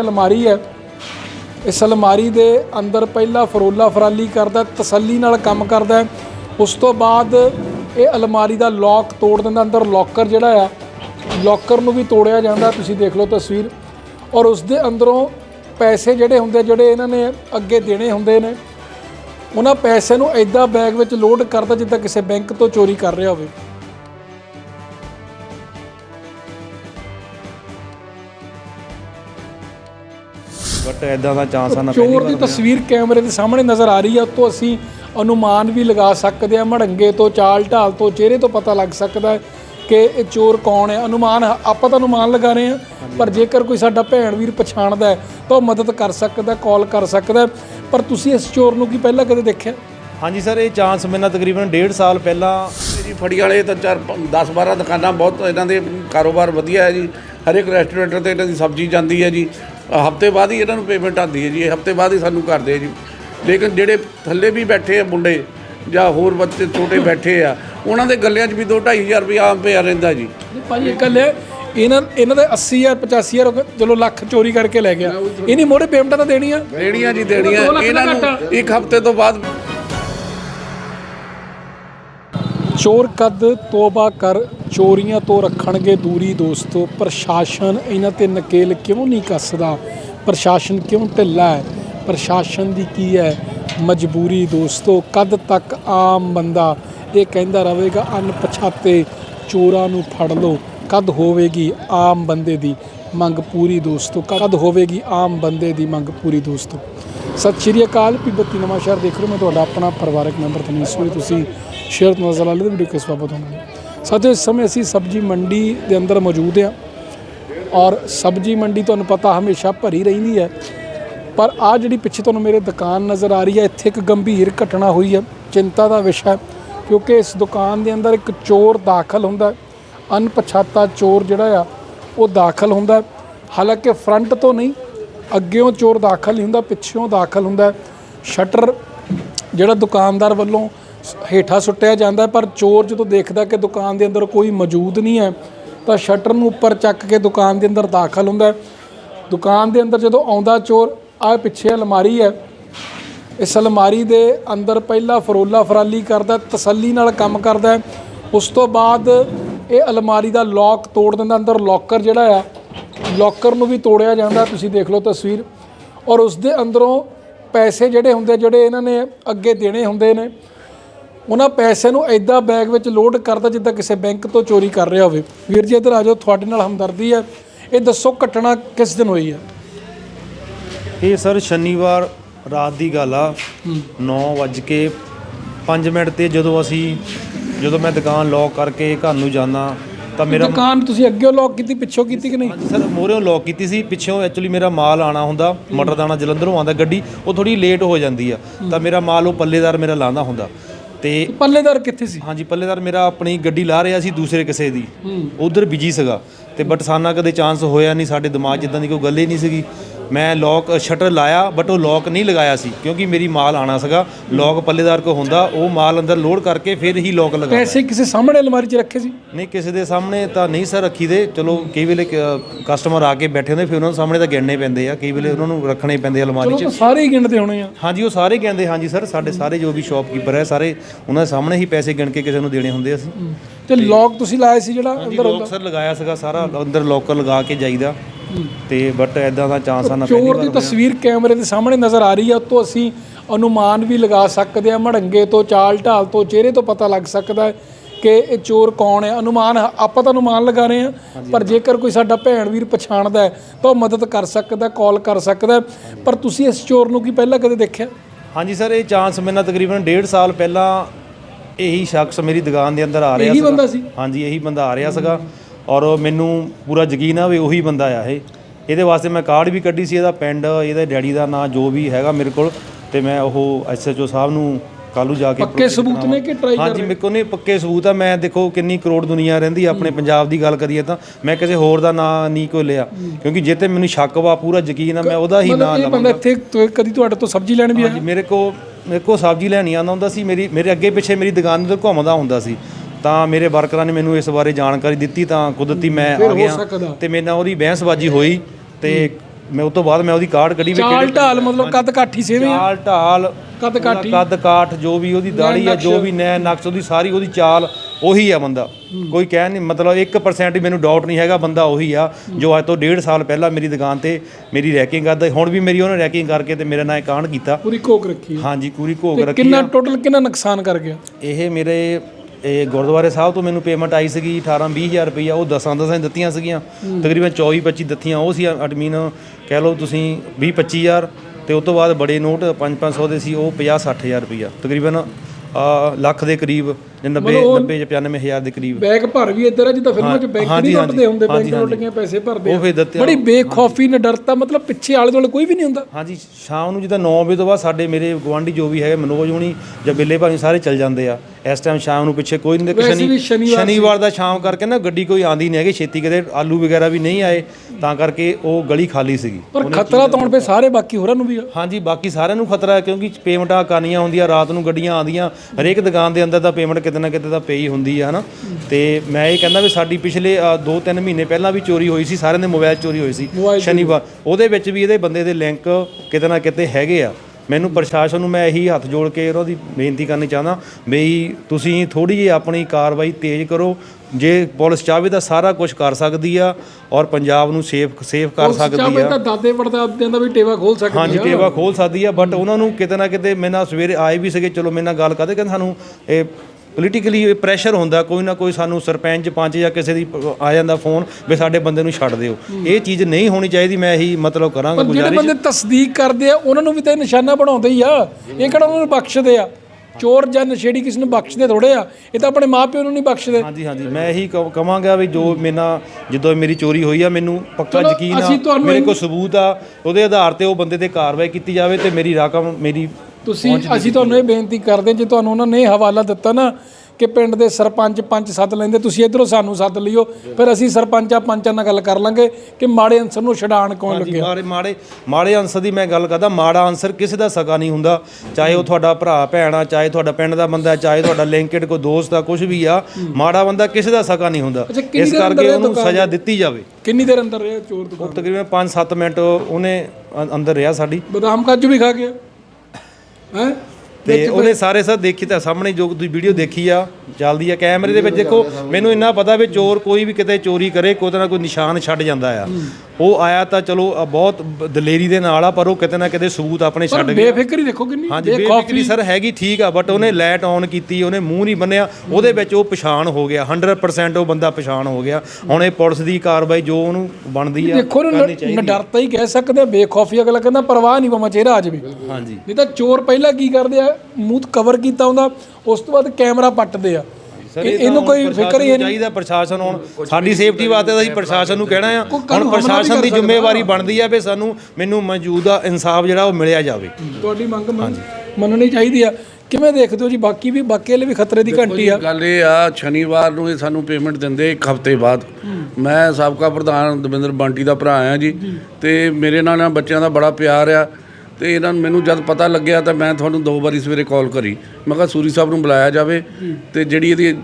ਅਲਮਾਰੀ ਹੈ। ਇਸ ਅਲਮਾਰੀ ਦੇ ਅੰਦਰ ਪਹਿਲਾਂ ਫਰੋਲਾ ਫਰਾਲੀ ਕਰਦਾ, ਤਸੱਲੀ ਨਾਲ ਕੰਮ ਕਰਦਾ ਉਸ ਤੋਂ ਬਾਅਦ ਇਹ ਅਲਮਾਰੀ ਦਾ ਲੌਕ ਤੋੜ ਦਿੰਦਾ, ਅੰਦਰ ਲੋਕਰ ਜਿਹੜਾ ਆ ਲੋਕਰ ਨੂੰ ਵੀ ਤੋੜਿਆ ਜਾਂਦਾ, ਤੁਸੀਂ ਦੇਖ ਲਓ ਤਸਵੀਰ। ਔਰ ਉਸ ਦੇ ਅੰਦਰੋਂ ਪੈਸੇ ਜਿਹੜੇ ਹੁੰਦੇ, ਜਿਹੜੇ ਇਹਨਾਂ ਨੇ ਅੱਗੇ ਦੇਣੇ ਹੁੰਦੇ ਨੇ, ਉਹਨਾਂ ਪੈਸੇ ਨੂੰ ਐਦਾਂ ਬੈਗ ਵਿੱਚ ਲੋਡ ਕਰਦਾ ਜਿੱਦਾਂ ਕਿਸੇ ਬੈਂਕ ਤੋਂ ਚੋਰੀ ਕਰ ਰਿਹਾ ਹੋਵੇ। ਬਟ ਐਦਾਂ ਦਾ ਚਾਂਸ ਆ ਨਾ ਚੋਰ ਦੀ ਤਸਵੀਰ ਕੈਮਰੇ ਦੇ ਸਾਹਮਣੇ ਨਜ਼ਰ ਆ ਰਹੀ ਹੈ ਉਤੋਂ ਅਸੀਂ ਅਨੁਮਾਨ ਵੀ ਲਗਾ ਸਕਦੇ ਹਾਂ ਮੜੰਗੇ ਤੋਂ ਚਾਲ ਢਾਲ ਤੋਂ ਚਿਹਰੇ ਤੋਂ ਪਤਾ ਲੱਗ ਸਕਦਾ ਹੈ ਕਿ ਇਹ ਚੋਰ ਕੌਣ ਹੈ। ਅਨੁਮਾਨ ਆਪਾਂ ਤਾਂ ਅਨੁਮਾਨ ਲਗਾ ਰਹੇ ਹਾਂ ਪਰ ਜੇਕਰ ਕੋਈ ਸਾਡਾ ਭੈਣ ਵੀਰ ਪਛਾਣਦਾ ਹੈ ਤਾਂ ਉਹ ਮਦਦ ਕਰ ਸਕਦਾ ਕਾਲ ਕਰ ਸਕਦਾ। ਪਰ ਤੁਸੀਂ ਇਸ ਚੋਰ ਨੂੰ ਕੀ ਪਹਿਲਾਂ ਕਦੇ ਦੇਖਿਆ? ਹਾਂਜੀ ਸਰ ਇਹ ਚਾਂਸ ਮੇਰੇ ਨਾਲ ਤਕਰੀਬਨ 1.5 ਸਾਲ ਪਹਿਲਾਂ ਜੀ ਫੜੀ ਵਾਲੇ ਤਾਂ ਚਾਰ 10 12 ਦੁਕਾਨਾਂ ਬਹੁਤ ਇਹਨਾਂ ਦੇ ਕਾਰੋਬਾਰ ਵਧੀਆ ਹੈ ਜੀ। ਹਰ ਇੱਕ ਰੈਸਟੋਰੈਂਟ ਤੇ ਇਹਨਾਂ ਦੀ ਸਬਜ਼ੀ ਜਾਂਦੀ ਹੈ ਜੀ। ਹਫ਼ਤੇ ਬਾਅਦ ਹੀ ਇਹਨਾਂ ਨੂੰ ਪੇਮੈਂਟ ਆਉਂਦੀ ਹੈ ਜੀ ਹਫ਼ਤੇ ਬਾਅਦ ਹੀ ਸਾਨੂੰ ਕਰਦੇ ਆ ਜੀ। ਲੇਕਿਨ ਜਿਹੜੇ ਥੱਲੇ ਵੀ ਬੈਠੇ ਆ ਮੁੰਡੇ ਜਾਂ ਹੋਰ ਬੱਚੇ ਛੋਟੇ ਬੈਠੇ ਆ ਉਹਨਾਂ ਦੇ ਗੱਲਿਆਂ 'ਚ ਵੀ 2 2500 ਰੁਪਏ ਆਮ ਪਿਆ ਰਹਿੰਦਾ ਜੀ। ਭਾਈ ਇਹ ਗੱਲ ਹੈ ਇਹਨਾਂ ਇਹਨਾਂ ਦੇ 80000 85000 ਰੁਪਏ ਚਲੋ ਲੱਖ ਚੋਰੀ ਕਰਕੇ ਲੈ ਗਿਆ। ਇਹਨੀ ਮੋੜੇ ਪੇਮੈਂਟਾਂ ਤਾਂ ਦੇਣੀਆਂ ਦੇਣੀਆਂ ਜੀ ਦੇਣੀਆਂ। ਇਹਨਾਂ ਨੂੰ। ਇੱਕ ਹਫ਼ਤੇ ਤੋਂ ਬਾਅਦ ਚੋਰ ਕਦ ਤੋਬਾ ਕਰ ਚੋਰੀਆਂ ਤੋਂ ਰੱਖਣਗੇ ਦੂਰੀ ਦੋਸਤੋ। ਪ੍ਰਸ਼ਾਸਨ ਇਹਨਾਂ ਤੇ ਨਕੇਲ ਕਿਉਂ ਨਹੀਂ ਕੱਸਦਾ? ਪ੍ਰਸ਼ਾਸਨ ਕਿਉਂ ਢਿੱਲਾ ਹੈ? ਪ੍ਰਸ਼ਾਸਨ ਦੀ ਕੀ ਹੈ? ਮਜਬੂਰੀ ਦੋਸਤੋ, ਕਦ ਤੱਕ ਆਮ ਬੰਦਾ ਇਹ ਕਹਿੰਦਾ ਰਹੇਗਾ, ਅਣਪਛਾਤੇ ਚੋਰਾਂ ਨੂੰ ਫੜ ਲਓ। ਕਦ ਹੋਵੇਗੀ ਆਮ ਬੰਦੇ ਦੀ ਮੰਗ ਪੂਰੀ ਦੋਸਤੋ। ਕਦ ਹੋਵੇਗੀ ਆਮ ਬੰਦੇ ਦੀ ਮੰਗ ਪੂਰੀ ਦੋਸਤੋ। ਸਤਿ ਸ਼੍ਰੀ ਅਕਾਲ, ਪੀਬਤੀ ਨਵਾਂ ਸ਼ਹਿਰ ਦੇਖ ਰਹੇ ਮੈਂ ਤੁਹਾਡਾ ਆਪਣਾ ਪਰਿਵਾਰਕ ਮੈਂਬਰ ਤਨੀਸ਼ ਹੋਈ ਤੁਸੀਂ ਸ਼ੇਅਰ ਤੋਂ ਨਜ਼ਰ ਵਾਲੇ ਵੀਡੀਓ ਕਿਸ ਬਾਬਤ ਹੋਣਾ ਸਾਥੀਓ, ਇਸ ਸਮੇਂ ਅਸੀਂ ਸਬਜ਼ੀ ਮੰਡੀ ਦੇ ਅੰਦਰ ਮੌਜੂਦ ਹਾਂ ਔਰ ਸਬਜ਼ੀ ਮੰਡੀ ਤੁਹਾਨੂੰ ਪਤਾ ਹਮੇਸ਼ਾ ਭਰੀ ਰਹਿੰਦੀ ਹੈ। ਪਰ ਆ ਜਿਹੜੀ ਪਿੱਛੇ ਤੁਹਾਨੂੰ ਮੇਰੇ ਦੁਕਾਨ ਨਜ਼ਰ ਆ ਰਹੀ ਹੈ, ਇੱਥੇ ਇੱਕ ਗੰਭੀਰ ਘਟਨਾ ਹੋਈ ਹੈ, ਚਿੰਤਾ ਦਾ ਵਿਸ਼ਾ ਹੈ, ਕਿਉਂਕਿ ਇਸ ਦੁਕਾਨ ਦੇ ਅੰਦਰ ਇੱਕ ਚੋਰ ਦਾਖਲ ਹੁੰਦਾ ਅਣਪਛਾਤਾ ਚੋਰ ਜਿਹੜਾ ਆ, ਉਹ ਦਾਖਲ ਹੁੰਦਾ ਹਾਲਾਂਕਿ ਫਰੰਟ ਤੋਂ ਨਹੀਂ ਅੱਗੇੋਂ ਚੋਰ ਦਾਖਲ ਨਹੀਂ ਹੁੰਦਾ ਪਿੱਛੋਂ ਦਾਖਲ ਹੁੰਦਾ ਸ਼ਟਰ ਜਿਹੜਾ ਦੁਕਾਨਦਾਰ ਵੱਲੋਂ ਹੇਠਾਂ ਸੁੱਟਿਆ ਜਾਂਦਾ ਪਰ ਚੋਰ ਜਦੋਂ ਦੇਖਦਾ ਕਿ ਦੁਕਾਨ ਦੇ ਅੰਦਰ ਕੋਈ ਮੌਜੂਦ ਨਹੀਂ ਹੈ, ਤਾਂ ਸ਼ਟਰ ਨੂੰ ਉੱਪਰ ਚੱਕ ਕੇ ਦੁਕਾਨ ਦੇ ਅੰਦਰ ਦਾਖਲ ਹੁੰਦਾ ਦੁਕਾਨ ਦੇ ਅੰਦਰ ਜਦੋਂ ਆਉਂਦਾ ਚੋਰ ਆ ਪਿੱਛੇ ਅਲਮਾਰੀ ਹੈ। ਇਸ ਅਲਮਾਰੀ ਦੇ ਅੰਦਰ ਪਹਿਲਾਂ ਫਰੋਲਾ ਫਰਾਲੀ ਕਰਦਾ ਤਸੱਲੀ ਨਾਲ ਕੰਮ ਕਰਦਾ ਉਸ ਤੋਂ ਬਾਅਦ ਇਹ ਅਲਮਾਰੀ ਦਾ ਲੌਕ ਤੋੜ ਦਿੰਦਾ, ਅੰਦਰ ਲੋਕਰ ਜਿਹੜਾ ਆ ਲੋਕਰ ਨੂੰ ਵੀ ਤੋੜਿਆ ਜਾਂਦਾ ਤੁਸੀਂ ਦੇਖ ਲਓ ਤਸਵੀਰ। ਔਰ ਉਸ ਦੇ ਅੰਦਰੋਂ ਪੈਸੇ ਜਿਹੜੇ ਹੁੰਦੇ ਜਿਹੜੇ ਇਹਨਾਂ ਨੇ ਅੱਗੇ ਦੇਣੇ ਹੁੰਦੇ ਨੇ ਉਹਨਾਂ ਪੈਸੇ ਨੂੰ ਐਦਾਂ ਬੈਗ ਵਿੱਚ ਲੋਡ ਕਰਦਾ ਜਿੱਦਾਂ ਕਿਸੇ ਬੈਂਕ ਤੋਂ ਚੋਰੀ ਕਰ ਰਿਹਾ ਹੋਵੇ। ਵੀਰ ਜੀ ਇੱਧਰ ਆ ਜਾਓ ਤੁਹਾਡੇ ਨਾਲ ਹਮਦਰਦੀ ਹੈ। ਇਹ ਦੱਸੋ ਘਟਨਾ ਕਿਸ ਦਿਨ ਹੋਈ ਹੈ? ਇਹ ਸਰ ਸ਼ਨੀਵਾਰ ਰਾਤ ਦੀ ਗੱਲ ਆ। 9:05 ਮਿੰਟ ਤੇ ਜਦੋਂ ਅਸੀਂ ਜਦੋਂ ਮੈਂ ਦੁਕਾਨ ਲੌਕ ਕਰਕੇ ਘਰ ਨੂੰ ਜਾਣਾ ਤਾਂ ਮੇਰਾ ਦੁਕਾਨ ਤੁਸੀਂ ਅੱਗੇ ਲੌਕ ਕੀਤੀ ਪਿੱਛੋਂ ਕੀਤੀ ਕਿ ਨਹੀਂ? ਹਾਂਜੀ ਸਰ ਮੋਰਿਓਂ ਲੌਕ ਕੀਤੀ ਸੀ। ਪਿੱਛੋਂ ਐਕਚੁਅਲੀ ਮੇਰਾ ਮਾਲ ਆਣਾ ਹੁੰਦਾ ਮਟਰ ਦਾਣਾ ਜਲੰਧਰੋਂ ਆਉਂਦਾ ਗੱਡੀ ਉਹ ਥੋੜੀ ਲੇਟ ਹੋ ਜਾਂਦੀ ਆ। ਤਾਂ ਮੇਰਾ ਮਾਲ ਉਹ ਪੱਲੇਦਾਰ ਮੇਰਾ ਲਾਉਂਦਾ ਹੁੰਦਾ। ਤੇ ਪੱਲੇਦਾਰ ਕਿੱਥੇ ਸੀ? ਹਾਂਜੀ ਪੱਲੇਦਾਰ ਮੇਰਾ ਆਪਣੀ ਗੱਡੀ ਲਾ ਰਿਹਾ ਸੀ ਦੂਸਰੇ ਕਿਸੇ ਦੀ। ਉਧਰ ਬਿਜ਼ੀ ਸੀਗਾ। ਤੇ ਬਟ ਸਾਨਾ ਕਦੇ ਚਾਂਸ ਹੋਇਆ ਨਹੀਂ ਸਾਡੇ ਦਿਮਾਗ 'ਚ ਇਦਾਂ ਦੀ ਕੋਈ ਗੱਲ ਹੀ ਨਹੀਂ ਸੀਗੀ। ਮੈਂ ਲੌਕ ਸ਼ਟਰ ਲਾਇਆ ਬਟ ਉਹ ਲੌਕ ਨਹੀਂ ਲਗਾਇਆ ਸੀ ਕਿਉਂਕਿ ਮੇਰੀ ਮਾਲ ਆਣਾ ਸੀਗਾ। ਲੌਕ ਪੱਲੇਦਾਰ ਕੋ ਹੁੰਦਾ ਉਹ ਮਾਲ ਅੰਦਰ ਲੋਡ ਕਰਕੇ ਫਿਰ ਹੀ ਲੌਕ ਲਗਾ ਪੈਸੇ ਕਿਸੇ ਸਾਹਮਣੇ ਅਲਮਾਰੀ 'ਚ ਰੱਖੇ ਸੀ? ਨਹੀਂ ਕਿਸੇ ਦੇ ਸਾਹਮਣੇ ਤਾਂ ਨਹੀਂ ਸਰ ਰੱਖੀ ਦੇ। ਚਲੋ ਕਈ ਵੇਲੇ ਕਸਟਮਰ ਆ ਕੇ ਬੈਠੇ ਹੁੰਦੇ ਫਿਰ ਉਹਨਾਂ ਦੇ ਸਾਹਮਣੇ ਤਾਂ ਗਿਣਨੇ ਪੈਂਦੇ ਆ। ਕਈ ਵੇਲੇ ਉਹਨਾਂ ਨੂੰ ਰੱਖਣੇ ਪੈਂਦੇ ਅਲਮਾਰੀ 'ਚ। ਸਾਰੇ ਹੀ ਗਿਣਦੇ ਹੋਣੇ ਆ। ਹਾਂਜੀ ਉਹ ਸਾਰੇ ਕਹਿੰਦੇ ਹਾਂਜੀ ਸਰ। ਸਾਡੇ ਸਾਰੇ ਜੋ ਵੀ ਸ਼ਾਪਕੀਪਰ ਹੈ ਸਾਰੇ ਉਹਨਾਂ ਦੇ ਸਾਹਮਣੇ ਹੀ ਪੈਸੇ ਗਿਣ ਕੇ ਕਿਸੇ ਨੂੰ ਦੇਣੇ ਹੁੰਦੇ ਅਸੀਂ। ਤੇ ਲੌਕ ਤੁਸੀਂ ਲਾਇਆ ਸੀ ਜਿਹੜਾ ਹਾਂਜੀ ਲੋਕ ਸਰ ਲਗਾਇਆ ਸੀਗਾ ਸਾਰਾ ਅੰਦਰ ਲੋਕਰ ਲਗਾ ਕੇ ਜਾਈਦਾ। ਤੇ ਬਟ ਐਦਾਂ ਦਾ ਚਾਂਸ ਆ ਨਾ ਪਹਿਲੀ ਚੋਰ ਦੀ ਤਸਵੀਰ ਕੈਮਰੇ ਦੇ ਸਾਹਮਣੇ ਨਜ਼ਰ ਆ ਰਹੀ ਹੈ ਉਤੋਂ ਅਸੀਂ ਅਨੁਮਾਨ ਵੀ ਲਗਾ ਸਕਦੇ ਹਾਂ ਮੜੰਗੇ ਤੋਂ ਚਾਲ ਢਾਲ ਤੋਂ ਚਿਹਰੇ ਤੋਂ ਪਤਾ ਲੱਗ ਸਕਦਾ ਹੈ ਕਿ ਇਹ ਚੋਰ ਕੌਣ ਹੈ। ਅਨੁਮਾਨ ਆਪਾਂ ਤਾਂ ਅਨੁਮਾਨ ਲਗਾ ਰਹੇ ਹਾਂ ਪਰ ਜੇਕਰ ਕੋਈ ਸਾਡਾ ਭੈਣ ਵੀਰ ਪਛਾਣਦਾ ਹੈ ਤਾਂ ਉਹ ਮਦਦ ਕਰ ਸਕਦਾ ਕਾਲ ਕਰ ਸਕਦਾ ਹੈ। ਪਰ ਤੁਸੀਂ ਇਸ ਚੋਰ ਨੂੰ ਕੀ ਪਹਿਲਾਂ ਕਦੇ ਦੇਖਿਆ? ਹਾਂਜੀ ਸਰ ਇਹ ਚਾਂਸ ਮੇਰੇ ਨਾਲ ਤਕਰੀਬਨ 1.5 ਸਾਲ ਪਹਿਲਾਂ ਇਹੀ ਸ਼ਖਸ ਮੇਰੀ ਦੁਕਾਨ ਦੇ ਅੰਦਰ ਆ ਰਿਹਾ ਇਹੀ ਬੰਦਾ ਸੀ? ਹਾਂਜੀ ਇਹੀ ਬੰਦਾ ਆ ਰਿਹਾ ਸੀਗਾ। ਔਰ ਮੈਨੂੰ ਪੂਰਾ ਯਕੀਨ ਆ ਵੀ ਉਹੀ ਬੰਦਾ ਆ ਇਹ। ਇਹਦੇ ਵਾਸਤੇ ਮੈਂ ਕਾਰਡ ਵੀ ਕੱਢੀ ਸੀ ਇਹਦਾ ਪਿੰਡ ਇਹਦੇ ਡੈਡੀ ਦਾ ਨਾਂ ਜੋ ਵੀ ਹੈਗਾ ਮੇਰੇ ਕੋਲ ਤੇ ਮੈਂ ਉਹ ਐਸਐਚਓ ਸਾਹਿਬ ਨੂੰ ਕੱਲ੍ਹ ਨੂੰ ਜਾ ਕੇ ਪੱਕੇ ਸਬੂਤ ਨੇ ਕਿ ਟਰਾਈ ਹਾਂਜੀ ਮੇਰੇ ਕੋਲ ਨਹੀਂ ਪੱਕੇ ਸਬੂਤ ਆ। ਮੈਂ ਦੇਖੋ ਕਿੰਨੀ ਕਰੋੜ ਦੁਨੀਆ ਰਹਿੰਦੀ ਆਪਣੇ ਪੰਜਾਬ ਦੀ ਗੱਲ ਕਰੀਏ ਤਾਂ। ਮੈਂ ਕਿਸੇ ਹੋਰ ਦਾ ਨਾਂ ਨਹੀਂ ਕੋਈ ਲਿਆ ਕਿਉਂਕਿ ਜੇ ਤੇ ਮੈਨੂੰ ਸ਼ੱਕ ਵਾ ਪੂਰਾ ਯਕੀਨ ਆ ਮੈਂ ਉਹਦਾ ਹੀ ਨਾਂ ਮਤਲਬ ਇਹ ਬੰਦਾ ਇੱਥੇ ਕਦੀ ਤੁਹਾਡੇ ਤੋਂ ਸਬਜ਼ੀ ਲੈਣ ਵੀ ਆਇਆ? ਹਾਂਜੀ ਮੇਰੇ ਕੋ ਮੇਰੇ ਕੋ ਸਬਜ਼ੀ ਲੈਣੀ ਆਉਂਦਾ ਹੁੰਦਾ ਸੀ। ਮੇਰੀ ਮੇਰੇ ਅੱਗੇ ਪਿੱਛੇ ਮੇਰੀ ਦੁਕਾਨ ਤੇ ਘੁੰਮਦਾ ਹੁੰਦਾ ਸੀ। ਤਾਂ ਮੇਰੇ ਵਰਕਰਾਂ ਨੇ ਮੈਨੂੰ ਇਸ ਬਾਰੇ ਜਾਣਕਾਰੀ ਦਿੱਤੀ ਤਾਂ ਕੁਦਰਤੀ ਮੈਂ ਆ ਗਿਆ। ਤੇ ਮੇਰੇ ਨਾਲ ਉਹਦੀ ਬਹਿਸਬਾਜ਼ੀ ਹੋਈ ਤੇ ਮੈਂ ਉਸ ਤੋਂ ਬਾਅਦ ਮੈਂ ਉਹਦੀ ਕਾਰਡ ਕੱਢੀ ਵੀ ਚਾਲ ਢਾਲ ਮਤਲਬ ਕੱਦ ਕਾਠੀ ਸੇਵੇਂ ਆ ਚਾਲ ਢਾਲ ਕੱਦ ਕਾਠੀ। ਕੱਦ ਕਾਠ ਜੋ ਵੀ ਉਹਦੀ ਦਾੜੀ ਆ। ਜੋ ਵੀ ਨੈ ਨਕਸ਼ ਉਹਦੀ ਸਾਰੀ ਉਹਦੀ ਚਾਲ ਉਹੀ ਆ ਬੰਦਾ। ਕੋਈ ਕਹਿ ਨਹੀਂ ਮਤਲਬ 1% ਵੀ ਮੈਨੂੰ ਡਾਊਟ ਨਹੀਂ ਹੈਗਾ ਬੰਦਾ ਉਹੀ ਆ ਜੋ ਅੱਜ ਤੋਂ ਡੇਢ ਸਾਲ ਪਹਿਲਾਂ ਮੇਰੀ ਦੁਕਾਨ ਤੇ ਮੇਰੀ ਰੈਕਿੰਗ ਕਰਦਾ ਹੁਣ ਵੀ ਮੇਰੀ ਉਹਨੇ ਰੈਕਿੰਗ ਕਰਕੇ ਤੇ ਮੇਰੇ ਨਾਲ ਇਹ ਕਾਂਡ ਕੀਤਾ। ਪੂਰੀ ਕੋਕ ਰੱਖੀ। ਹਾਂਜੀ ਪੂਰੀ ਘੋਗ ਰੱਖੀ ਕਿੰਨਾ ਟੋਟਲ ਕਿੰਨਾ ਨੁਕਸਾਨ ਕਰ ਗਿਆ? ਇਹ ਮੇਰੇ ਇਹ ਗੁਰਦੁਆਰੇ ਸਾਹਿਬ ਤੋਂ ਮੈਨੂੰ ਪੇਮੈਂਟ ਆਈ ਸੀਗੀ 18 20000 ਰੁਪਈਆ ਉਹ ਦਸਾਂ ਦਸਾਂ ਦਿੱਤੀਆਂ ਸੀਗੀਆਂ। ਤਕਰੀਬਨ 24 25 ਦਿੱਤੀਆਂ ਉਹ ਸੀ ਐਡਮਿਨ ਕਹਿ ਲਓ ਤੁਸੀਂ 20 25000 ਤੇ ਉਸ ਤੋਂ ਬਾਅਦ ਬੜੇ ਨੋਟ 5 500 ਦੇ ਸੀ ਉਹ 50 60000 ਰੁਪਈਆ। ਤਕਰੀਬਨ ਲੱਖ ਦੇ ਕਰੀਬ ਜਾਂ 90 ਮਤਲਬ ਉਹ- 90 ਜਾਂ 95000 ਦੇ ਕਰੀਬ। ਬੈਗ ਭਰ ਵੀ ਇੱਧਰ ਜਿੱਦਾਂ ਫਿਲਮਾਂ 'ਚ ਬੈਂਕ ਨਹੀਂ ਲੁੱਟਦੇ ਹੁੰਦੇ ਬੈਂਕ ਹਾਂਜੀ, ਲੁੱਟ ਹਾਂਜੀ। ਕੇ ਪੈਸੇ ਭਰਦੇ ਉਹ ਫਿਰ ਦਿੱਤੇ। ਬੜੀ ਬੇਖੌਫੀ ਨਡਰਤਾ ਮਤਲਬ ਪਿੱਛੇ ਆਲੇ ਦੁਆਲੇ ਕੋਈ ਵੀ ਨਹੀਂ ਹੁੰਦਾ। ਹਾਂਜੀ ਸ਼ਾਮ ਨੂੰ ਜਿੱਦਾਂ 9 ਵਜੇ ਤੋਂ ਬਾਅਦ ਸਾਡੇ ਮੇਰੇ ਗਵਾਂਢੀ ਜੋ ਵੀ ਹੈਗੇ ਮਨੋਜ ਹੁਣੀ ਜਾਂ ਬਿੱਲੇ ਭਾਵੇਂ ਸਾਰੇ ਚੱਲ ਜਾਂਦੇ ਆ। ਇਸ ਟਾਈਮ ਸ਼ਾਮ ਨੂੰ ਪਿੱਛੇ ਕੋਈ ਨਹੀਂ ਵੀ ਸ਼ਨੀਵਾਰ ਦਾ ਸ਼ਾਮ ਕਰਕੇ ਨਾ ਗੱਡੀ ਕੋਈ ਆਂਦੀ ਨਹੀਂ ਹੈਗੀ ਛੇਤੀ ਕਿਤੇ ਆਲੂ ਵਗੈਰਾ ਵੀ ਨਹੀਂ ਆਏ ਤਾਂ ਕਰਕੇ ਉਹ ਗਲੀ ਖਾਲੀ ਸੀਗੀ। ਪਰ ਖਤਰਾ ਤਾਂ ਹੁਣ ਪੇ ਸਾਰੇ ਬਾਕੀ ਹੋਰਾਂ ਨੂੰ ਵੀ ਆ। ਹਾਂਜੀ ਬਾਕੀ ਸਾਰਿਆਂ ਨੂੰ ਖਤਰਾ ਹੈ ਕਿਉਂਕਿ ਪੇਮੈਂਟਾਂ ਕਰਨੀਆਂ ਹੁੰਦੀਆਂ ਰਾਤ ਨੂੰ ਗੱਡੀਆਂ ਆਉਂਦੀਆਂ ਹਰੇਕ ਦੁਕਾਨ ਦੇ ਅੰਦਰ ਤਾਂ ਪੇਮੈਂਟ ਕਿਤੇ ਨਾ ਕਿਤੇ ਤਾਂ ਪਈ ਹੁੰਦੀ ਹੈ ਹਨਾ? ਤੇ ਮੈਂ ਇਹ ਕਹਿੰਦਾ ਵੀ ਸਾਡੀ ਪਿਛਲੇ 2-3 ਮਹੀਨੇ ਪਹਿਲਾਂ ਵੀ ਚੋਰੀ ਹੋਈ ਸੀ ਸਾਰਿਆਂ ਦੇ ਮੋਬਾਈਲ ਚੋਰੀ ਹੋਈ ਸੀ ਸ਼ਨੀਵਾਰ। ਉਹਦੇ ਵਿੱਚ ਵੀ ਇਹਦੇ ਬੰਦੇ ਦੇ ਲਿੰਕ ਕਿਤੇ ਨਾ ਕਿਤੇ ਹੈਗੇ ਆ। ਮੈਨੂੰ ਪ੍ਰਸ਼ਾਸਨ ਨੂੰ ਮੈਂ ਇਹੀ ਹੱਥ ਜੋੜ ਕੇ ਉਹਨਾਂ ਦੀ ਬੇਨਤੀ ਕਰਨੀ ਚਾਹੁੰਦਾ ਵੀ ਤੁਸੀਂ ਥੋੜੀ ਜਿਹੀ ਆਪਣੀ ਕਾਰਵਾਈ ਤੇਜ਼ ਕਰੋ। ਜੇ ਪੁਲਿਸ ਚਾਹਵੇ ਤਾਂ ਸਾਰਾ ਕੁਝ ਕਰ ਸਕਦੀ ਆ ਔਰ ਪੰਜਾਬ ਨੂੰ ਸੇਫ ਸੇਫ ਕਰ ਸਕਦੀ ਆ। ਤਾਂ ਦਾਦੇ ਪੜਦਾਦਿਆਂ ਦਾ ਵੀ ਟੇਵਾ ਖੋਲ ਸਕਦੀ ਹਾਂਜੀ ਆ। ਟੇਵਾ ਖੋਲ ਸਕਦੀ ਆ ਬਟ ਉਹਨਾਂ ਨੂੰ ਕਿਤੇ ਨਾ ਕਿਤੇ ਮੇਰੇ ਨਾਲ ਸਵੇਰੇ ਆਏ ਵੀ ਸੀਗੇ ਚਲੋ ਮੇਰੇ ਨਾਲ ਗੱਲ ਕਰਦੇ ਕਹਿੰਦੇ ਸਾਨੂੰ ਇਹ ਪੋਲੀਟੀਕਲੀ ਪ੍ਰੈਸ਼ਰ ਹੁੰਦਾ ਕੋਈ ਨਾ ਕੋਈ ਸਾਨੂੰ ਸਰਪੰਚ ਪੰਚ ਜਾਂ ਕਿਸੇ ਦੀ ਆ ਜਾਂਦਾ ਫੋਨ ਵੀ ਸਾਡੇ ਬੰਦੇ ਨੂੰ ਛੱਡ ਦਿਓ। ਇਹ ਚੀਜ਼ ਨਹੀਂ ਹੋਣੀ ਚਾਹੀਦੀ ਮੈਂ ਇਹੀ ਮਤਲਬ ਕਰਾਂਗਾ ਪਰ ਜਿਹੜੇ ਗੁਜ਼ਾਰਿਸ਼। ਬੰਦੇ ਤਸਦੀਕ ਕਰਦੇ ਆ ਉਹਨਾਂ ਨੂੰ ਵੀ ਤਾਂ ਇਹ ਨਿਸ਼ਾਨਾ ਬਣਾਉਂਦੇ ਹੀ ਆ। ਇਹ ਕਿਹੜਾ ਉਹਨਾਂ ਨੂੰ ਬਖਸ਼ਦੇ ਆ? ਚੋਰ ਜਾਂ ਨਸ਼ੇੜੀ ਕਿਸ ਨੂੰ ਬਖਸ਼ਦੇ ਥੋੜੇ ਆ। ਇਹ ਤਾਂ ਆਪਣੇ ਮਾਪਿਓ ਨੂੰ ਨਹੀਂ ਬਖਸ਼ਦੇ। ਹਾਂਜੀ ਹਾਂਜੀ ਮੈਂ ਇਹੀ ਕਹ- ਕਵਾਂਗਾ ਵੀ ਜੋ ਮੇਰੇ ਨਾਲ ਜਦੋਂ ਮੇਰੀ ਚੋਰੀ ਹੋਈ ਆ ਮੈਨੂੰ ਪੱਕਾ ਚਲੋ, ਯਕੀਨ ਆ ਅਸੀਂ ਤੁਹਾਨੂੰ ਮੇਰੇ ਕੋਲ ਸਬੂਤ ਆ ਉਹਦੇ ਆਧਾਰ ਤੇ ਉਹ ਬੰਦੇ ਤੇ ਕਾਰਵਾਈ ਕੀਤੀ ਜਾਵੇ ਤੇ ਮੇਰੀ ਰਕਮ ਮੇਰੀ ਤੁਸੀਂ ਅਸੀਂ ਤੁਹਾਨੂੰ ਇਹ ਬੇਨਤੀ ਕਰਦੇ ਜੇ ਤੁਹਾਨੂੰ ਉਹਨਾਂ ਨੇ ਹਵਾਲਾ ਦਿੱਤਾ ਨਾ ਕਿ ਪਿੰਡ ਦੇ ਸਰਪੰਚ ਪੰਚ ਸੱਦ ਲੈਂਦੇ ਤੁਸੀਂ ਇਧਰੋਂ ਸਾਨੂੰ ਸੱਦ ਲਿਓ ਫਿਰ ਅਸੀਂ ਸਰਪੰਚਾਂ ਪੰਚਾਂ ਨਾਲ ਗੱਲ ਕਰ ਲਾਂਗੇ ਕਿ ਮਾੜੇ ਅੰਸਰ ਨੂੰ ਛਡਾਣ ਕੌਣ ਲੱਗਿਆ। ਮਾੜੇ ਮਾੜੇ ਮਾੜੇ ਅੰਸਰ ਦੀ ਮੈਂ ਗੱਲ ਕਰਦਾ ਮਾੜਾ ਅੰਸਰ ਕਿਸੇ ਦਾ ਸਗਾ ਨਹੀਂ ਹੁੰਦਾ ਚਾਹੇ ਉਹ ਤੁਹਾਡਾ ਭਰਾ ਭੈਣ ਆ ਚਾਹੇ ਤੁਹਾਡਾ ਪਿੰਡ ਦਾ ਬੰਦਾ ਹੈ, ਚਾਹੇ ਤੁਹਾਡਾ ਲਿੰਕਡ ਕੋਈ ਦੋਸਤ ਆ ਕੁਝ ਵੀ ਆ ਮਾੜਾ ਬੰਦਾ ਕਿਸੇ ਦਾ ਸਗਾ ਨਹੀਂ ਹੁੰਦਾ। ਇਸ ਕਰਕੇ ਉਹਨੂੰ ਸਜ਼ਾ ਦਿੱਤੀ ਜਾਵੇ। ਕਿੰਨੀ ਦੇਰ ਅੰਦਰ ਰਿਹਾ ਚੋਰ ਦੁਕਾਨ? ਤਕਰੀਬਨ 5-7 ਮਿੰਟ ਉਹਨੇ ਅੰਦਰ ਰਿਹਾ ਸਾਡੀ। ਬਦਾਮ ਕਾਜੂ ਵੀ ਖਾ ਗਿਆ। ਹੈ? ਤੇ ਉਹਨੇ ਸਾਰੇ ਸਰ ਦੇਖੀ ਤਾਂ ਸਾਹਮਣੇ ਜੋ ਤੁਸੀਂ ਵੀਡੀਓ ਦੇਖੀ ਆ ਚੱਲਦੀ ਆ ਕੈਮਰੇ ਦੇ ਵਿੱਚ ਦੇਖੋ ਮੈਨੂੰ ਇੰਨਾ ਪਤਾ ਵੀ ਚੋਰ ਕੋਈ ਵੀ ਕਿਤੇ ਚੋਰੀ ਕਰੇ ਕੋਈ ਨਾ ਕੋਈ ਨਿਸ਼ਾਨ ਛੱਡ ਜਾਂਦਾ ਆ। ਉਹ ਆਇਆ ਤਾਂ ਚਲੋ ਬਹੁਤ ਦਲੇਰੀ ਦੇ ਨਾਲ ਆ ਪਰ ਉਹ ਕਿਤੇ ਨਾ ਕਿਤੇ ਸਬੂਤ ਆਪਣੇ ਛੱਡ ਗਿਆ। ਬੇਫਿਕਰੀ ਦੇਖੋ ਕਿੰਨੀ ਹਾਂਜੀ ਬੇਫਿਕਰੀ ਸਰ ਹੈਗੀ ਠੀਕ ਆ ਬਟ ਉਹਨੇ ਲਾਈਟ ਔਨ ਕੀਤੀ ਉਹਨੇ ਮੂੰਹ ਨਹੀਂ ਬੰਨਿਆ ਉਹਦੇ ਵਿੱਚ ਉਹ ਪਛਾਣ ਹੋ ਗਿਆ 100% ਉਹ ਬੰਦਾ ਪਛਾਣ ਹੋ ਗਿਆ। ਹੁਣ ਇਹ ਪੁਲਿਸ ਦੀ ਕਾਰਵਾਈ ਜੋ ਉਹਨੂੰ ਬਣਦੀ ਆ ਦੇਖੋ ਨਾ ਨਡਰਤਾ ਹੀ ਕਹਿ ਸਕਦੇ ਆ ਬੇਖੌਫੀ ਅਗਲਾ ਕਹਿੰਦਾ ਪਰਵਾਹ ਨਹੀਂ ਪਮਾ ਚਿਹਰਾ ਆ ਜਾਵੇ। ਹਾਂਜੀ। ਨਹੀਂ ਤਾਂ ਚੋਰ ਪਹਿਲਾਂ ਕੀ ਕਰਦੇ ਆ ਮੂੰਹ ਕਵਰ ਕੀਤਾ ਹੁੰਦਾ ਉਸ ਤੋਂ ਬਾਅਦ ਕੈਮਰਾ ਪੱਟਦੇ ਆ। ਇਹਨੂੰ ਕੋਈ ਫਿਕਰ ਹੀ ਨਹੀਂ। ਚਾਹੀਦਾ ਪ੍ਰਸ਼ਾਸਨ ਹੁਣ ਸਾਡੀ ਸੇਫਟੀ ਵਾਸਤੇ ਤਾਂ ਅਸੀਂ ਪ੍ਰਸ਼ਾਸਨ ਨੂੰ ਕਹਿਣਾ ਆ। ਹੁਣ ਪ੍ਰਸ਼ਾਸਨ ਦੀ। ਜ਼ਿੰਮੇਵਾਰੀ ਬਣਦੀ ਆ ਵੀ ਸਾਨੂੰ ਮੈਨੂੰ ਮੌਜੂਦਾ ਇਨਸਾਫ ਜਿਹੜਾ ਉਹ ਮਿਲਿਆ ਜਾਵੇ। ਤੁਹਾਡੀ ਮੰਗ ਮੰਨ- ਮੰਨਣੀ ਚਾਹੀਦੀ ਆ। ਕਿਵੇਂ ਦੇਖਦੇ ਹੋ ਜੀ? ਬਾਕੀ ਵੀ ਬਾਕੀ ਵਾਲੇ ਵੀ ਖਤਰੇ ਦੀ ਘੰਟੀ ਆ। ਗੱਲ ਇਹ ਆ ਸ਼ਨੀਵਾਰ ਨੂੰ ਇਹ ਸਾਨੂੰ ਪੇਮੈਂਟ ਦਿੰਦੇ ਇੱਕ ਹਫ਼ਤੇ ਬਾਅਦ। ਮੈਂ ਸਾਬਕਾ ਪ੍ਰਧਾਨ ਦਵਿੰਦਰ ਬੰਟੀ ਦਾ ਭਰਾ ਆ ਜੀ ਤੇ ਮੇਰੇ ਨਾਲ ਬੱਚਿਆਂ ਦਾ ਬੜਾ ਪਿਆਰ ਆ। ਤੇ ਇਹਨਾਂ ਨੂੰ ਮੈਨੂੰ ਜਦ ਪਤਾ ਲੱਗਿਆ ਤਾਂ ਮੈਂ ਤੁਹਾਨੂੰ ਦੋ ਵਾਰੀ ਸਵੇਰੇ ਕਾਲ ਕਰੀ। ਮੈਂ ਕਿਹਾ ਸੂਰੀ ਸਾਹਿਬ ਨੂੰ ਬੁਲਾਇਆ ਜਾਵੇ ਤੇ ਜਿਹੜੀ ਇਹਦੀ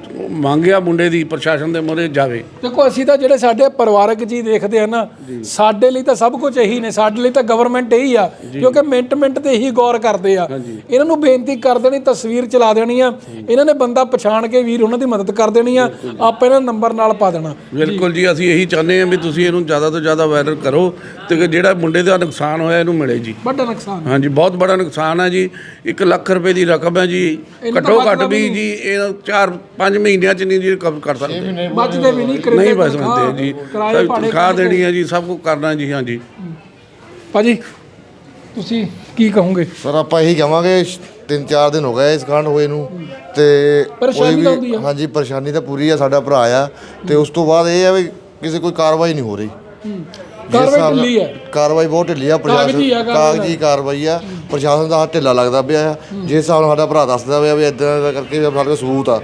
ਮੰਗ ਆ ਮੁੰਡੇ ਦੀ ਪ੍ਰਸ਼ਾਸਨ ਦੇ ਮੂਹਰੇ ਜਾਵੇ। ਦੇਖੋ ਅਸੀਂ ਤਾਂ ਜਿਹੜੇ ਸਾਡੇ ਪਰਿਵਾਰਕ ਜੀ ਦੇਖਦੇ ਆ ਨਾ ਸਾਡੇ ਲਈ ਤਾਂ ਸਭ ਕੁਝ ਇਹੀ ਨੇ ਸਾਡੇ ਲਈ ਤਾਂ ਗਵਰਨਮੈਂਟ ਇਹੀ ਆ ਕਿਉਂਕਿ ਮਿੰਟ ਮਿੰਟ ਤੇ ਇਹੀ ਗੌਰ ਕਰਦੇ ਆ। ਇਹਨਾਂ ਨੂੰ ਬੇਨਤੀ ਕਰ ਦੇਣੀ ਤਸਵੀਰ ਚਲਾ ਦੇਣੀ ਆ। ਇਹਨਾਂ ਨੇ ਬੰਦਾ ਪਛਾਣ ਕੇ ਵੀਰ ਉਹਨਾਂ ਦੀ ਮਦਦ ਕਰ ਦੇਣੀ ਆ। ਆਪਾਂ ਇਹਨਾਂ ਨੰਬਰ ਨਾਲ ਪਾ ਦੇਣਾ। ਬਿਲਕੁਲ ਜੀ ਅਸੀਂ ਇਹੀ ਚਾਹੁੰਦੇ ਹਾਂ ਵੀ ਤੁਸੀਂ ਇਹਨੂੰ ਜ਼ਿਆਦਾ ਤੋਂ ਜ਼ਿਆਦਾ ਵਾਇਰਲ ਕਰੋ ਤੇ ਜਿਹੜਾ ਮੁੰਡੇ ਦਾ ਨੁਕਸਾਨ ਹੋਇਆ ਇਹਨੂੰ ਮਿਲੇ ਜੀ। ਵੱਡਾ ਨੁਕਸਾਨ ਹਾਂਜੀ ਬਹੁਤ ਬੜਾ ਨੁਕਸਾਨ ਹੈ ਜੀ। 1 ਲੱਖ ਰੁਪਏ ਦੀ ਰਕਮ ਹੈ ਜੀ। ਘੱਟੋ ਘੱਟ ਬਚਦਾ ਵੀ ਜੀ ਇਹ 4 5 ਮਹੀਨਿਆਂ ਚ ਨਹੀਂ ਜੀ ਕਵਰ ਕਰ ਸਕਦੇ। ਬਚਦੇ ਵੀ ਨਹੀਂ ਕਰੇ ਨਹੀਂ ਬਚ ਸਕਦੇ ਜੀ। ਤਨਖਾਹ ਦੇਣੀ ਹੈ ਜੀ ਸਭ ਕੁਝ ਕਰਨਾ ਜੀ ਹਾਂਜੀ। ਭਾਜੀ ਤੁਸੀਂ ਕੀ ਕਹੋਗੇ? ਸਰ ਆਪਾਂ ਇਹੀ ਕਹਾਂਗੇ ਤਿੰਨ ਚਾਰ ਦਿਨ ਹੋ ਗਏ ਇਸ ਕਾਂਡ ਹੋਏ ਨੂੰ ਤੇ ਪਰੇਸ਼ਾਨੀ ਕੋਈ ਤਾਂ ਹੁੰਦੀ ਆ। ਹਾਂਜੀ ਪਰੇਸ਼ਾਨੀ ਤਾਂ ਪੂਰੀ ਆ ਸਾਡਾ ਭਰਾ ਆ ਤੇ ਉਸ ਤੋਂ ਬਾਅਦ ਇਹ ਆ ਵੀ ਕਿਸੇ ਕੋਈ ਕਾਰਵਾਈ ਨਹੀਂ ਹੋ ਰਹੀ। ਕਾਰਵਾਈ ਹਿਸਾਬ ਨਾਲ- ਢਿੱਲੀ ਹੈ। ਕਾਰਵਾਈ ਬਹੁਤ ਢਿੱਲੀ ਆ ਪ੍ਰਸ਼ਾਸਨ ਕਾਗਜ਼ੀ ਕਾਰਵਾਈ। ਆ। ਪ੍ਰਸ਼ਾਸਨ ਦਾ ਹੱਥ ਢਿੱਲਾ ਲੱਗਦਾ ਪਿਆ ਆ। ਜਿਸ ਹਿਸਾਬ ਨਾਲ ਸਾਡਾ ਭਰਾ ਦੱਸਦਾ ਪਿਆ ਵੀ ਇਦਾਂ ਦਾ ਕਰਕੇ ਵੀ ਸਾਡੇ ਕੋਲ ਸਬੂਤ ਆ।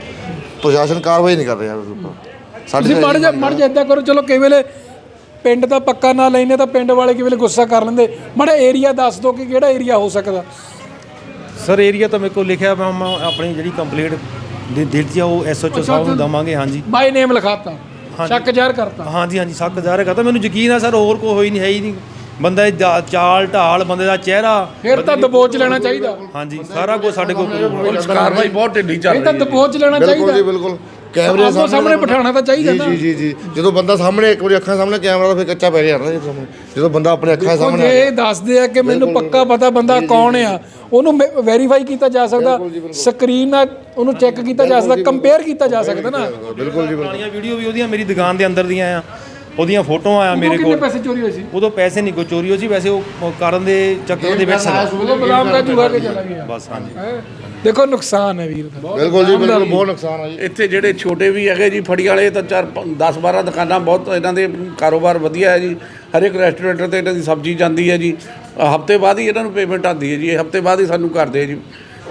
ਪ੍ਰਸ਼ਾਸਨ ਕਾਰਵਾਈ ਨਹੀਂ ਕਰ ਰਿਹਾ ਉਸ ਉੱਪਰ। ਸਾਡੀ ਮੜ ਜਾ ਮੜ ਜਾ ਏਦਾਂ ਕਰੋ ਚਲੋ ਕਈ ਵੇਲੇ ਪਿੰਡ ਦਾ ਪੱਕਾ ਨਾ ਲੈਨੇ ਤਾਂ ਪਿੰਡ ਵਾਲੇ ਕਈ ਵੇਲੇ ਗੁੱਸਾ ਕਰ ਲੈਂਦੇ। ਮੜਾ ਏਰੀਆ ਦੱਸ ਦਿਓ ਕਿ ਕਿਹੜਾ ਏਰੀਆ ਹੋ ਸਕਦਾ। ਸਰ ਏਰੀਆ ਤਾਂ ਮੇਰੇ ਕੋਲ ਲਿਖਿਆ ਮੈਂ ਆਪਣੀ ਜਿਹੜੀ ਕੰਪਲੀਟ 'ਚ ਆ ਉਹ ਐਸਓਚਓ ਸਾਹਿਬ ਨੂੰ ਦਵਾਂਗੇ ਹਾਂਜੀ। ਬਾਈ ਨੇਮ ਲਿਖਾਤਾ। ਸ਼ੱਕ ਜ਼ਾਹਰ ਕਰਤਾ। ਹਾਂਜੀ ਹਾਂਜੀ ਸੱਕ ਜ਼ਾਹਰ ਕਰਤਾ। ਮੈਨੂੰ ਯਕੀਨ ਆ ਸਰ ਹੋਰ ਕੋਈ ਹੋਈ ਨਹੀਂ ਹੈ ਹੀ ਨਹੀਂ। ਬੰਦਾ ਦੀ ਜਾ- ਚਾਲ ਢਾਲ ਬੰਦੇ ਦਾ ਚਿਹਰਾ। ਫਿਰ ਤਾਂ ਦਬੋਚ ਲੈਣਾ ਚਾਹੀਦਾ। ਹਾਂਜੀ ਸਾਰਾ ਕੁਝ ਸਾਡੇ ਕੋਲ ਕਾਰਵਾਈ ਬਹੁਤ ਢਿੱਲੀ ਚੱਲ ਇਹ ਤਾਂ ਰਹੀ ਹੈ ਦਬੋਚ ਲੈਣਾ ਬਿਲਕੁਲ ਜੀ ਚਾਹੀਦਾ। ਬਿਲਕੁਲ। ਕੈਮਰੇ ਆਪੋ ਸਾਹਮਣੇ ਬਿਠਾਉਣਾ ਤਾਂ ਚਾਹੀਦਾ ਜੀ ਨਾ। ਜੀ ਜੀ। ਜੀ ਜਦੋਂ ਬੰਦਾ ਸਾਹਮਣੇ ਇੱਕ ਵਾਰੀ ਅੱਖਾਂ ਸਾਹਮਣੇ ਕੈਮਰਾ ਤਾਂ ਫਿਰ ਕੱਚਾ ਪੈ ਨਾ ਜੀ ਸਾਹਮਣੇ। ਜਦੋਂ ਬੰਦਾ ਆਪਣੇ ਅੱਖਾਂ ਸਾਹਮਣੇ ਇਹ ਦੱਸਦੇ ਆ ਕਿ ਮੈਨੂੰ ਪੱਕਾ ਪਤਾ ਬੰਦਾ ਕੌਣ ਆ ਉਹਨੂੰ ਵੈਰੀਫਾਈ ਕੀਤਾ ਜਾ ਸਕਦਾ ਸਕਰੀਨ ਨਾਲ ਉਹਨੂੰ ਚੈੱਕ ਕੀਤਾ ਜਾ ਸਕਦਾ ਕੰਪੇਅਰ ਕੀਤਾ ਜਾ ਸਕਦਾ ਨਾ। ਬਿਲਕੁਲ ਜੀ ਬਿਲਕੁਲ ਪੁਰਾਣੀਆਂ ਵੀਡੀਓ ਵੀ ਉਹਦੀਆਂ ਮੇਰੀ ਦੁਕਾਨ ਦੇ ਅੰਦਰ ਦੀਆਂ ਆ। ਉਹਦੀਆਂ ਫੋਟੋਆਂ ਆ ਮੇਰੇ ਮੇਰੇ ਕਿੰਨੇ ਕੋਲ। ਪੈਸੇ ਚੋਰੀ ਹੋਏ ਸੀ? ਉਦੋਂ ਪੈਸੇ ਨਹੀਂ ਕੋਈ ਚੋਰੀ ਹੋਈ ਸੀ ਵੈਸੇ ਉਹ ਕਰਨ ਦੇ ਚੱਕਰ ਦੇ ਵਿੱਚ ਸੀਗਾ। ਉਹ ਬਦਾਮ ਦਾ ਜੂਆ ਕੇ ਚਲਾ ਗਿਆ। ਬਸ ਹਾਂਜੀ? ਦੇਖੋ ਨੁਕਸਾਨ ਹੈ ਵੀਰ ਦਾ। ਬਿਲਕੁਲ ਜੀ ਬਿਲਕੁਲ ਬਹੁਤ ਨੁਕਸਾਨ ਆ ਜੀ। ਇੱਥੇ ਜਿਹੜੇ ਛੋਟੇ ਵੀ ਹੈਗੇ ਜੀ ਫੜੀ ਵਾਲੇ ਤਾਂ ਚਾਰ 10 12 ਦੁਕਾਨਾਂ ਬਹੁਤ ਇਹਨਾਂ ਦੇ ਕਾਰੋਬਾਰ ਵਧੀਆ ਹੈ ਜੀ। ਹਰ ਇੱਕ ਰੈਸਟੋਰੈਂਟ ਤੇ ਇਹਨਾਂ ਦੀ ਸਬਜ਼ੀ ਜਾਂਦੀ ਹੈ ਜੀ। ਹਫ਼ਤੇ ਬਾਅਦ ਹੀ ਇਹਨਾਂ ਨੂੰ ਪੇਮੈਂਟ ਆਉਂਦੀ ਹੈ ਜੀ ਹਫ਼ਤੇ ਬਾਅਦ ਹੀ ਸਾਨੂੰ ਕਰਦੇ ਆ ਜੀ।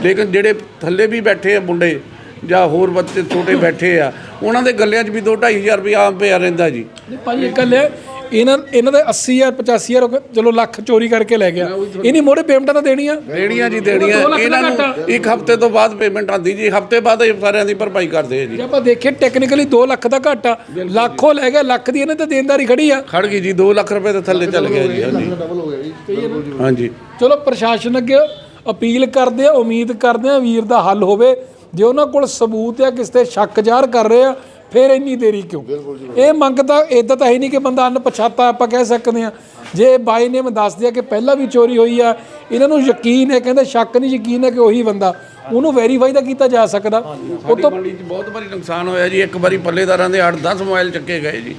ਲੇਕਿਨ ਜਿਹੜੇ ਥੱਲੇ ਵੀ ਬੈਠੇ ਆ ਮੁੰਡੇ ਜਾਂ ਹੋਰ ਬੱਚੇ ਛੋਟੇ ਬੈਠੇ ਆ ਉਹਨਾਂ ਦੇ ਗੱਲਿਆਂ 'ਚ ਵੀ 2 2500 ਰੁਪਏ ਆਮ ਪਿਆ ਰਹਿੰਦਾ ਜੀ। ਨਹੀਂ ਭਾਈ ਇੱਕ ਗੱਲ ਹੈ ਇਹਨਾਂ ਇਹਨਾਂ ਦੇ 80000 85000 ਹੋ ਗਏ, ਚਲੋ ਲੱਖ ਚੋਰੀ ਕਰਕੇ ਲੈ ਗਿਆ। ਇਹਨੀ ਮੋੜੇ ਪੇਮੈਂਟਾਂ ਤਾਂ ਦੇਣੀਆਂ। ਦੇਣੀਆਂ ਜੀ ਦੇਣੀਆਂ। ਇਹਨਾਂ। ਨੂੰ ਇੱਕ ਹਫ਼ਤੇ ਤੋਂ ਬਾਅਦ ਪੇਮੈਂਟ ਆਉਂਦੀ ਜੀ। ਹਫ਼ਤੇ ਬਾਅਦ ਇਹ ਸਾਰਿਆਂ ਦੀ ਭਰਪਾਈ ਕਰਦੇ ਆ ਜੀ। ਆਪਾਂ ਦੇਖੀਏ ਟੈਕਨੀਕਲੀ 2 ਲੱਖ ਦਾ ਘਾਟਾ। ਲੱਖੋਂ ਲੈ ਗਿਆ ਲੱਖ ਦੀ ਇਹਨੇ ਤਾਂ ਦੇਣਦਾਰੀ ਖੜੀ ਆ। ਖੜ ਗਈ ਜੀ 2 ਲੱਖ ਰੁਪਏ ਦੇ ਥੱਲੇ ਚੱਲ ਗਿਆ ਜੀ ਹਾਂਜੀ। ਡਬਲ ਹੋ ਗਿਆ ਜੀ। ਹਾਂਜੀ। ਚਲੋ ਪ੍ਰਸ਼ਾਸਨ ਅੱਗੇ ਅਪੀਲ ਕਰਦੇ ਆ ਉਮੀਦ ਕਰਦੇ ਆ ਵੀਰ ਦਾ ਹੱਲ ਹੋਵੇ। ਜੇ ਉਹਨਾਂ ਕੋਲ ਸਬੂਤ ਆ ਕਿਸ ਤੇ ਸ਼ੱਕ ਜ਼ਾਹਰ ਕਰ ਰਹੇ ਆ ਫਿਰ ਇੰਨੀ ਦੇਰੀ ਕਿਉਂ? ਇਹ ਮੰਗ ਤਾਂ ਇਦਾਂ ਤਾਂ ਹੈ ਨਹੀਂ ਕਿ ਬੰਦਾ ਅਣਪਛਾਤਾ ਆਪਾਂ ਕਹਿ ਸਕਦੇ ਆ ਜੇ ਬਾਈ ਨੇਮ ਦੱਸਦੇ ਆ ਕਿ ਪਹਿਲਾਂ ਵੀ ਚੋਰੀ ਹੋਈ ਆ ਇਹਨਾਂ ਨੂੰ ਯਕੀਨ ਹੈ ਕਹਿੰਦੇ ਸ਼ੱਕ ਨਹੀਂ ਯਕੀਨ ਹੈ ਕਿ ਉਹੀ ਬੰਦਾ ਉਹਨੂੰ ਵੈਰੀਫਾਈ ਤਾਂ ਕੀਤਾ ਜਾ ਸਕਦਾ। ਉਹ ਤੋਂ ਬਹੁਤ ਵਾਰੀ ਨੁਕਸਾਨ ਹੋਇਆ ਜੀ ਇੱਕ ਵਾਰੀ ਪੱਲੇਦਾਰਾਂ ਦੇ 8-10 ਮੋਬਾਈਲ ਚੱਕੇ ਗਏ ਜੀ।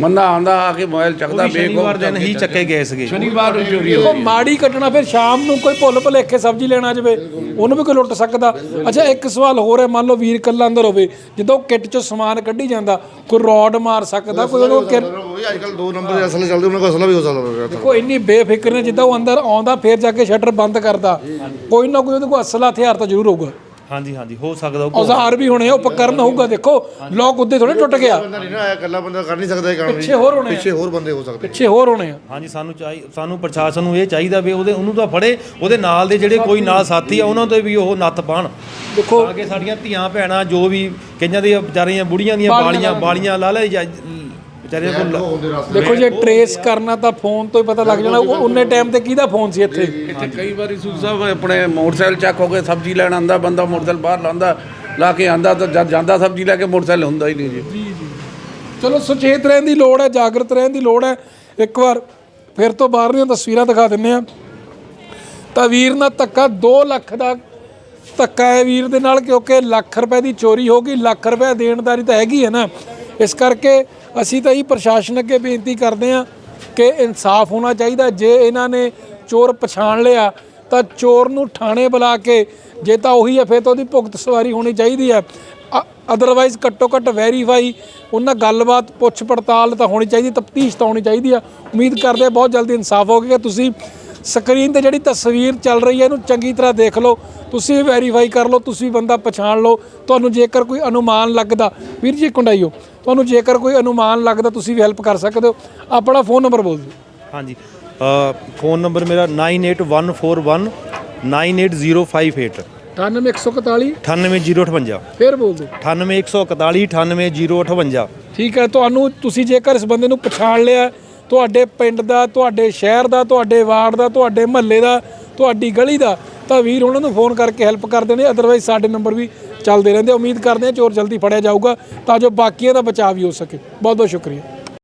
ਬੰਦਾ ਆਂਦਾ ਆ ਕੇ ਮੋਬਾਈਲ ਚੱਕਦਾ ਸ਼ਨੀਵਾਰ ਦਿਨ ਹੀ ਚੱਕੇ ਗਏ ਸੀਗੇ। ਸ਼ਨੀਵਾਰ ਨੂੰ ਚੋਰੀ ਉਹ ਮਾੜੀ ਕੱਟਣਾ ਫਿਰ ਸ਼ਾਮ ਨੂੰ ਕੋਈ ਭੁੱਲ ਭੁਲੇਖੇ ਸਬਜ਼ੀ ਲੈਣ ਜਾਵੇ ਉਹਨੂੰ ਵੀ ਕੋਈ ਲੁੱਟ ਸਕਦਾ। ਅੱਛਾ ਇੱਕ ਸਵਾਲ ਹੋਰ ਹੈ ਮੰਨ ਲਓ ਵੀਰ ਕੱਲਾ ਅੰਦਰ ਹੋਵੇ ਜਦੋਂ ਕਿੱਟ ਚੋਂ ਸਮਾਨ ਕੱਢੀ ਜਾਂਦਾ ਕੋਈ ਰੋਡ ਮਾਰ ਸਕਦਾ ਕੋਈ ਉਹਨੂੰ ਕਿ- ਉਹ ਵੀ ਅੱਜ ਕੱਲ ਦੋ ਨੰਬਰ ਦੇ ਅਸਲ ਚੱਲਦੇ ਉਹਨਾਂ ਕੋਲ ਅਸਲਾ ਵੀ ਹੋ ਸਕਦਾ ਦੇਖੋ ਇੰਨੀ ਬੇਫਿਕਰ ਨੇ ਜਿੱਦਾਂ ਉਹ ਅੰਦਰ ਆਉਂਦਾ ਫਿਰ ਜਾ ਕੇ ਸ਼ਟਰ ਬੰਦ ਕਰਦਾ। ਕੋਈ ਨਾ ਕੋਈ ਉਹਦੇ ਕੋਲ ਅਸਲਾ ਹਥਿਆਰ ਤਾਂ ਜ਼ਰੂਰ ਹੋਊਗਾ। ਹਾਂਜੀ ਹਾਂਜੀ ਹੋ ਸਕਦਾ ਉਹ ਔਜ਼ਾਰ ਵੀ ਹੋਣੇ ਆ ਉਪਕਰਨ ਹੋਊਗਾ ਦੇਖੋ ਲੋਕ ਉੱਦੇ ਥੋੜੇ ਟੁੱਟ ਗਿਆ। ਬੰਦਾ ਨਹੀਂ ਨਾ ਆਇਆ ਇਕੱਲਾ ਬੰਦਾ ਕਰ ਨਹੀਂ ਸਕਦਾ ਇਹ ਕੰਮ ਪਿੱਛੇ ਹੋਰ ਹੋਣੇ ਆ। ਪਿੱਛੇ ਹੋਰ ਬੰਦੇ ਹੋ ਸਕਦੇ ਪਿੱਛੇ ਹੋਰ ਹੋਣੇ ਆ। ਹਾਂਜੀ ਸਾਨੂੰ ਚਾਹੀ ਸਾਨੂੰ ਪ੍ਰਸ਼ਾਸਨ ਨੂੰ ਇਹ ਚਾਹੀਦਾ ਵੀ ਉਹਦੇ ਉਹਨੂੰ ਤਾਂ ਫੜੇ ਉਹਦੇ ਨਾਲ ਦੇ ਜਿਹੜੇ ਕੋਈ ਨਾਲ ਸਾਥੀ ਆ ਉਹਨਾਂ ਤੇ ਵੀ ਉਹ ਨੱਥ ਪਾਣ। ਦੇਖੋ ਤਾਂ ਕਿ ਸਾਡੀਆਂ ਧੀਆਂ ਭੈਣਾਂ ਜੋ ਵੀ ਕਈਆਂ ਦੀਆਂ ਵਿਚਾਰੀਆਂ ਬੁੜੀਆਂ ਦੀਆਂ ਬਾਲੀਆਂ ਬਾਲੀਆਂ ਲਾ ਲੈ ਜਾਂ ਕੋਲ ਦੇਖੋ ਜੇ ਟਰੇਸ ਕਰਨਾ ਤਾਂ ਫੋਨ ਤੋਂ ਹੀ ਪਤਾ ਲੱਗ ਜਾਣਾ। ਉਹ ਉਨੇ ਟਾਈਮ ਤੇ ਕਿਹਦਾ ਫੋਨ ਸੀ ਇੱਥੇ? ਇੱਥੇ ਕਈ ਵਾਰੀ ਸੂਦ ਸਾਹਿਬ ਆਪਣੇ ਮੋਟਰਸਾਈਕਲ ਚੱਕ ਹੋ ਕੇ ਸਬਜ਼ੀ ਲੈਣ ਆਂਦਾ ਬੰਦਾ ਮੋਟਰਸਾਈਕਲ ਬਾਹਰ ਲਾਉਂਦਾ ਲਾ ਕੇ ਆਂਦਾ ਤਾਂ ਜਦ ਜਾਂਦਾ ਸਬਜ਼ੀ ਲੈ ਕੇ ਮੋਟਰਸਾਈਕਲ ਹੁੰਦਾ ਹੀ ਨਹੀਂ ਜੀ। ਚਲੋ ਸੁਚੇਤ ਰਹਿਣ ਦੀ ਲੋੜ ਹੈ ਜਾਗਰਤ ਰਹਿਣ ਦੀ ਲੋੜ ਹੈ। ਇੱਕ ਵਾਰ ਫਿਰ ਤੋਂ ਬਾਹਰ ਦੀਆਂ ਤਸਵੀਰਾਂ ਦਿਖਾ ਦਿੰਨੇ ਆ ਤਾਂ ਵੀਰ ਨਾਲ ਧੱਕਾ 2 ਲੱਖ ਦਾ ਧੱਕਾ ਹੈ ਵੀਰ ਦੇ ਨਾਲ ਕਿਉਂਕਿ ਲੱਖ ਰੁਪਏ ਦੀ ਚੋਰੀ ਹੋ ਗਈ। ਲੱਖ ਰੁਪਏ ਦੇਣਦਾਰੀ ਤਾਂ ਹੈਗੀ ਹੈ ਨਾ। ਇਸ ਕਰਕੇ ਅਸੀਂ ਤਾਂ ਇਹ ਪ੍ਰਸ਼ਾਸਨ ਅੱਗੇ ਬੇਨਤੀ ਕਰਦੇ ਹਾਂ ਕਿ ਇਨਸਾਫ ਹੋਣਾ ਚਾਹੀਦਾ। ਜੇ ਇਹਨਾਂ ਨੇ ਚੋਰ ਪਛਾਣ ਲਿਆ, ਤਾਂ ਚੋਰ ਨੂੰ ਥਾਣੇ ਬੁਲਾ ਕੇ, ਜੇ ਤਾਂ ਉਹੀ ਹੈ ਫਿਰ ਤਾਂ ਉਹਦੀ ਭੁਗਤ ਸਵਾਰੀ ਹੋਣੀ ਚਾਹੀਦੀ ਹੈ। ਅਦਰਵਾਈਜ਼ ਘੱਟੋ ਘੱਟ ਵੈਰੀਫਾਈ ਉਹਨਾਂ ਗੱਲਬਾਤ ਪੁੱਛ ਪੜਤਾਲ ਤਾਂ ਹੋਣੀ ਚਾਹੀਦੀ, ਤਫਤੀਸ਼ ਤਾਂ ਹੋਣੀ ਚਾਹੀਦੀ ਆ। ਉਮੀਦ ਕਰਦੇ ਬਹੁਤ ਜਲਦੀ ਇਨਸਾਫ ਹੋ ਹੋਵੇਗਾ ਤੁਸੀਂ ਸਕਰੀਨ ਤੇ ਜਿਹੜੀ ਤਸਵੀਰ ਚੱਲ ਰਹੀ ਹੈ, ਇਹਨੂੰ ਚੰਗੀ ਤਰ੍ਹਾਂ ਦੇਖ ਲਓ। ਤੁਸੀਂ ਵੈਰੀਫਾਈ ਕਰ ਲਓ, ਤੁਸੀਂ ਬੰਦਾ ਪਛਾਣ ਲਓ। ਤੁਹਾਨੂੰ ਜੇਕਰ ਕੋਈ ਅਨੁਮਾਨ ਲੱਗਦਾ, ਵੀਰ ਜੀ ਕੁੰਡਾਈਓ ਤੁਹਾਨੂੰ ਜੇਕਰ ਕੋਈ ਅਨੁਮਾਨ ਲੱਗਦਾ ਤੁਸੀਂ ਵੀ ਹੈਲਪ ਕਰ ਸਕਦੇ ਹੋ ਆਪਣਾ ਫੋਨ ਨੰਬਰ ਬੋਲ ਦਿਓ। ਹਾਂਜੀ ਫੋਨ ਨੰਬਰ ਮੇਰਾ 98141 98058 98141 98058 ਫੇਰ ਬੋਲ ਦਿਓ। 98141 98058 ਠੀਕ ਹੈ ਤੁਹਾਨੂੰ ਤੁਸੀਂ ਜੇਕਰ ਇਸ ਬੰਦੇ ਨੂੰ ਪਛਾਣ ਲਿਆ ਤੁਹਾਡੇ ਪਿੰਡ ਦਾ ਤੁਹਾਡੇ ਸ਼ਹਿਰ ਦਾ ਤੁਹਾਡੇ ਵਾਰਡ ਦਾ ਤੁਹਾਡੇ ਮਹੱਲੇ ਦਾ ਤੁਹਾਡੀ ਗਲੀ ਦਾ ਤਾਂ ਵੀਰ ਉਹਨਾਂ ਨੂੰ ਫੋਨ ਕਰਕੇ ਹੈਲਪ ਕਰਦੇ ਨੇ ਅਦਰਵਾਈਜ਼ ਸਾਡੇ ਨੰਬਰ ਵੀ ਚੱਲਦੇ ਰਹਿੰਦੇ ਉਮੀਦ ਕਰਦੇ ਹਾਂ ਚੋਰ ਜਲਦੀ ਫੜਿਆ ਜਾਊਗਾ ਤਾਂ ਜੋ ਬਾਕੀਆਂ ਦਾ ਬਚਾਅ ਵੀ ਹੋ ਸਕੇ। ਬਹੁਤ ਬਹੁਤ ਸ਼ੁਕਰੀਆ।